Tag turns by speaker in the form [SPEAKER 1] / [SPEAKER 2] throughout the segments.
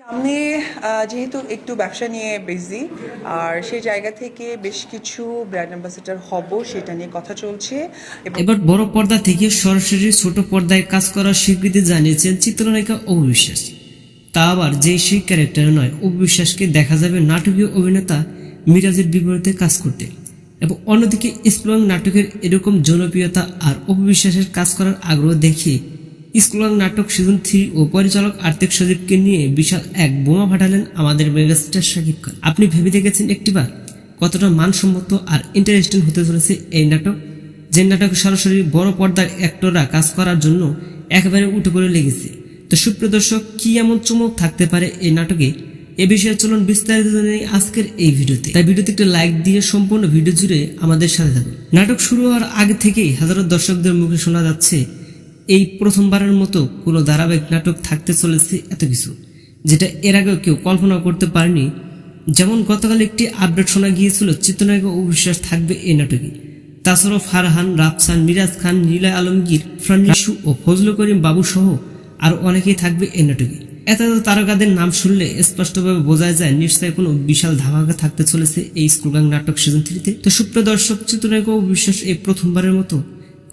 [SPEAKER 1] সামনে যেহেতু একটু ব্যবসা নিয়ে বিজি আর সেই জায়গা থেকে বেশ কিছু ব্র্যান্ড অ্যাম্বাসেডর হব সেটা নিয়ে কথা চলছে।
[SPEAKER 2] এবার বড় পর্দা থেকে সরাসরি ছোট পর্দায় কাজ করার স্বীকৃতি জানিয়েছেন চিত্রনায়িকা অবিশ্বাস। তা আবার যে সেই ক্যারেক্টারে নয়, অবিশ্বাসকে দেখা যাবে নাটকীয় অভিনেতা মিরাজের বিপরীতে কাজ করতে। এবং অন্যদিকে স্কুলং নাটকের এরকম জনপ্রিয়তা আর অবিশ্বাসের কাজ করার আগ্রহ দেখিয়ে স্কুলং নাটক সিজন থ্রি ও পরিচালক আর্থিক সজীবকে নিয়ে বিশাল এক বোমা ফাটালেন আমাদের মেগাস্টার শাকিব খান। আপনি ভেবে দেখেছেন একটিবার কতটা মানসম্মত আর ইন্টারেস্টিং হতে চলেছে এই নাটক? যে নাটকে সরাসরি বড় পর্দার অ্যাক্টররা কাজ করার জন্য একেবারে উঠে পড়ে লেগেছে। তো সুপ্রিয় দর্শক, কি এমন চমক থাকতে পারে এই নাটকে? এ বিষয়ে চলুন বিস্তারিত জানাই আজকের এই ভিডিওতে। তাই ভিডিওতে একটু লাইক দিয়ে সম্পূর্ণ ভিডিও জুড়ে আমাদের সাথে থাকুন। নাটক শুরু হওয়ার আগে থেকেই হাজারো দর্শকদের মুখে শোনা যাচ্ছে এই প্রথমবারের মতো কোনো ধারাবাহিক নাটক থাকতে চলেছে এত কিছু, যেটা এর আগেও কেউ কল্পনা করতে পারেনি। যেমন গতকাল একটি আপডেট শোনা গিয়েছিল, চিত্রনায়ক অবিশ্বাস থাকবে এই নাটকে। তাছাড়াও ফারহান, রাফসান, মিরাজ খান, নীলা আলমগীর ফ্রানিসু ও ফজলু করিম বাবু সহ আরও অনেকেই থাকবে এই নাটকে। এত তারকাদের নাম শুনলে স্পষ্টভাবে বোঝা যায়, নিশ্চয়ই কোনো বিশাল ধামাকা থাকতে চলেছে এই স্কুলগাং নাটক সিজন থ্রিতে। তো সুপ্রিয় দর্শক, চিত্রনায়ক অবিশ্বাস এই প্রথমবারের মতো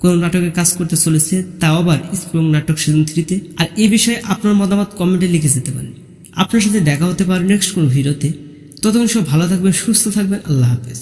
[SPEAKER 2] কোন নাটকে কাজ করতে চলেছে, তাও আবার স্প্রং নাটক সিজন থ্রিতে আর এই বিষয়ে আপনার মতামত কমেন্টে লিখে যেতে পারেন। আপনার সাথে দেখা হতে পারে নেক্সট কোনো ভিডিওতে। ততক্ষণ সব ভালো থাকবেন, সুস্থ থাকবেন, আল্লাহ হাফেজ।